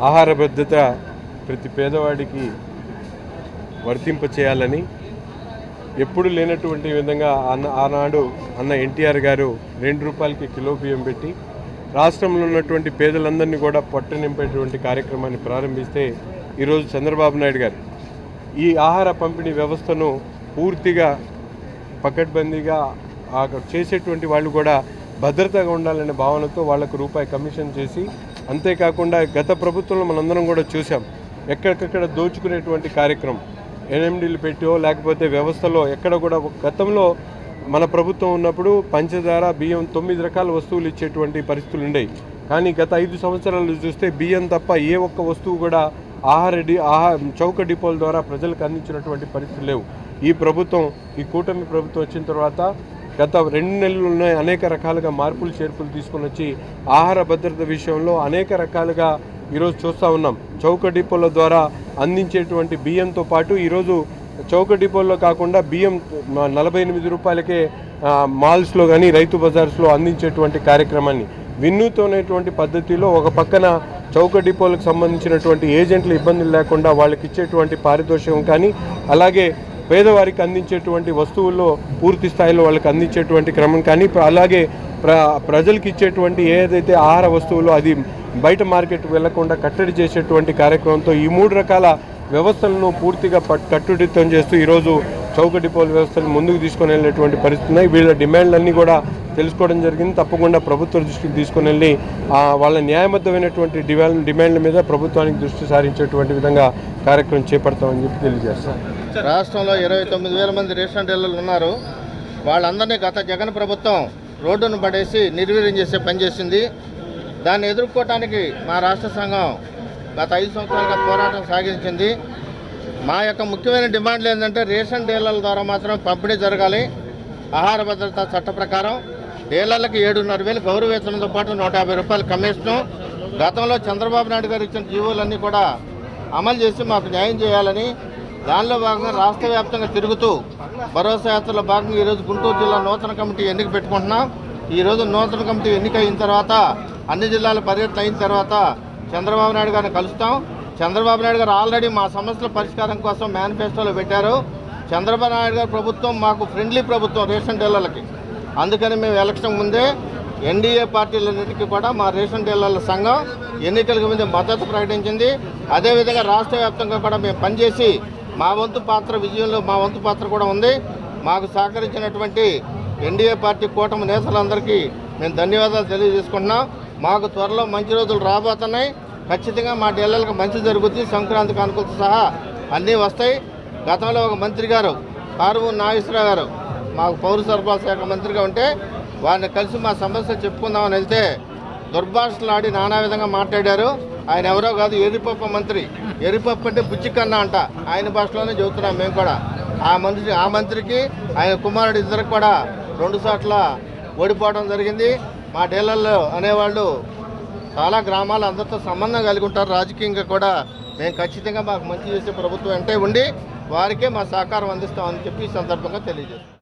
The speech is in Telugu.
ఆహార భద్రత ప్రతి పేదవాడికి వర్తింప చేయాలని ఎప్పుడు లేనటువంటి విధంగా అన్న ఆనాడు అన్న ఎన్టీఆర్ గారు రెండు రూపాయలకి కిలో బియ్యం పెట్టి రాష్ట్రంలో ఉన్నటువంటి పేదలందరినీ కూడా పొట్ట నింపేటువంటి కార్యక్రమాన్ని ప్రారంభిస్తే ఈరోజు చంద్రబాబు నాయుడు గారు ఈ ఆహార పంపిణీ వ్యవస్థను పూర్తిగా పకడ్బందీగా చేసేటువంటి వాళ్ళు కూడా భద్రతగా ఉండాలనే భావనతో వాళ్ళకు రూపాయి కమిషన్ చేసి అంతేకాకుండా గత ప్రభుత్వంలో మనందరం కూడా చూసాం ఎక్కడికక్కడ దోచుకునేటువంటి కార్యక్రమం ఎన్ఎండీలు పెట్టో లేకపోతే వ్యవస్థలో ఎక్కడ కూడా గతంలో మన ప్రభుత్వం ఉన్నప్పుడు పంచదార బియ్యం తొమ్మిది రకాల వస్తువులు ఇచ్చేటువంటి పరిస్థితులు ఉండేవి. కానీ గత ఐదు సంవత్సరాలు చూస్తే బియ్యం తప్ప ఏ ఒక్క వస్తువు కూడా ఆహార డి ఆహార చౌక డిపోల ద్వారా ప్రజలకు అందించినటువంటి పరిస్థితులు లేవు. ఈ ప్రభుత్వం ఈ కూటమి ప్రభుత్వం వచ్చిన తర్వాత గత రెండు నెలలు అనేక రకాలుగా మార్పులు చేర్పులు తీసుకొని వచ్చి ఆహార భద్రత విషయంలో అనేక రకాలుగా ఈరోజు చూస్తూ ఉన్నాం. చౌక డిపోల ద్వారా అందించేటువంటి బియ్యంతో పాటు ఈరోజు చౌక డిపోల్లో కాకుండా బియ్యం నలభై ఎనిమిది రూపాయలకే మాల్స్లో కానీ రైతు బజార్స్లో అందించేటువంటి కార్యక్రమాన్ని. వినూతమైనటువంటి పద్ధతిలో ఒక పక్కన చౌక డిపోలకు సంబంధించినటువంటి ఏజెంట్లు ఇబ్బందులు లేకుండా వాళ్ళకి ఇచ్చేటువంటి పారితోషికం కానీ అలాగే పేదవారికి అందించేటువంటి వస్తువుల్లో పూర్తి స్థాయిలో వాళ్ళకి అందించేటువంటి క్రమం కానీ అలాగే ప్ర ప్రజలకు ఇచ్చేటువంటి ఏదైతే ఆహార వస్తువులు అది బయట మార్కెట్ వెళ్ళకుండా కట్టడి చేసేటువంటి కార్యక్రమంతో ఈ మూడు రకాల వ్యవస్థలను పూర్తిగా పట్- కట్టుదిట్టం చేస్తూ ఈరోజు చౌక డిపోల వ్యవస్థను ముందుకు తీసుకొని వెళ్ళేటువంటి పరిస్థితి ఉన్నాయి. వీళ్ళ డిమాండ్లన్నీ కూడా తెలుసుకోవడం జరిగింది. తప్పకుండా ప్రభుత్వ దృష్టికి తీసుకొని వెళ్ళి వాళ్ళ న్యాయబద్ధమైనటువంటి డిమాండ్ డిమాండ్ల మీద ప్రభుత్వానికి దృష్టి సారించేటువంటి విధంగా కార్యక్రమం చేపడతామని చెప్పి తెలియజేస్తాను రాష్ట్రంలో ఇరవై తొమ్మిది వేల మంది రేషన్ డీలర్లు ఉన్నారు. వాళ్ళందరినీ గత జగన్ ప్రభుత్వం రోడ్డును పడేసి నిర్వీర్యం చేసే పని చేసింది. దాన్ని ఎదుర్కోవటానికి మా రాష్ట్ర సంఘం గత ఐదు సంవత్సరాలుగా పోరాటం సాగించింది. మా యొక్క ముఖ్యమైన డిమాండ్లు ఏంటంటే రేషన్ డీలర్ల ద్వారా మాత్రం పంపిణీ జరగాలి. ఆహార భద్రత చట్ట ప్రకారం డీలర్లకు ఏడున్నర వేలు గౌరవ వేతనంతో పాటు నూట యాభై రూపాయల కమిషను. గతంలో చంద్రబాబు నాయుడు గారు ఇచ్చిన జీవోలన్నీ కూడా అమలు చేసి మాకు న్యాయం చేయాలని దానిలో భాగంగా రాష్ట్ర వ్యాప్తంగా తిరుగుతూ భరోసా యాత్రలో భాగంగా ఈరోజు గుంటూరు జిల్లా నూతన కమిటీ ఎన్నిక పెట్టుకుంటున్నాం. ఈరోజు నూతన కమిటీ ఎన్నిక అయిన తర్వాత అన్ని జిల్లాల పర్యటన అయిన తర్వాత చంద్రబాబు నాయుడు గారిని కలుస్తాం. చంద్రబాబు నాయుడు గారు ఆల్రెడీ మా సమస్యల పరిష్కారం కోసం మేనిఫెస్టోలో పెట్టారు. చంద్రబాబు నాయుడు గారు ప్రభుత్వం మాకు ఫ్రెండ్లీ ప్రభుత్వం రేషన్ డీలర్లకి. అందుకని మేము ఎలక్షన్ ముందే ఎన్డీఏ పార్టీలన్నిటికీ కూడా మా రేషన్ డీలర్ల సంఘం ఎన్నికలకు ముందు మద్దతు ప్రకటించింది. అదేవిధంగా రాష్ట్ర వ్యాప్తంగా కూడా మేము పనిచేసి మా వంతు పాత్ర విజయంలో మా వంతు పాత్ర కూడా ఉంది. మాకు సహకరించినటువంటి ఎన్డీఏ పార్టీ కూటమి నేతలందరికీ మేము ధన్యవాదాలు తెలియజేసుకుంటున్నాం. మాకు త్వరలో మంచి రోజులు రాబోతున్నాయి. ఖచ్చితంగా మా డీలర్లకు మంచి జరుగుతుంది సంక్రాంతి కానుకలతో సహా అన్నీ వస్తాయి. గతంలో ఒక మంత్రి గారు కారువు నాగేశ్వరరావు గారు మాకు పౌర సరఫరా శాఖ మంత్రిగా ఉంటే వారిని కలిసి మా సమస్య చెప్పుకుందామని వెళ్తే దుర్భాషలు ఆడి నానా విధంగా మాట్లాడారు. ఆయన ఎవరో కాదు ఎరిపప్ప మంత్రి. ఎరిపప్ప అంటే బుచ్చికన్నా అంట. ఆయన భాషలోనే చెబుతున్నాం మేము కూడా. ఆ మంత్రి ఆ మంత్రికి ఆయన కుమారుడు ఇద్దరు కూడా రెండు చోట్ల ఓడిపోవడం జరిగింది. మా డీలర్లు అనేవాళ్ళు చాలా గ్రామాలు అందరితో సంబంధం కలిగి ఉంటారు. రాజకీయంగా కూడా మేము ఖచ్చితంగా మాకు మంచి చేసే ప్రభుత్వం అంటే ఉండి వారికే మా సహకారం అందిస్తామని చెప్పి ఈ సందర్భంగా తెలియజేస్తాం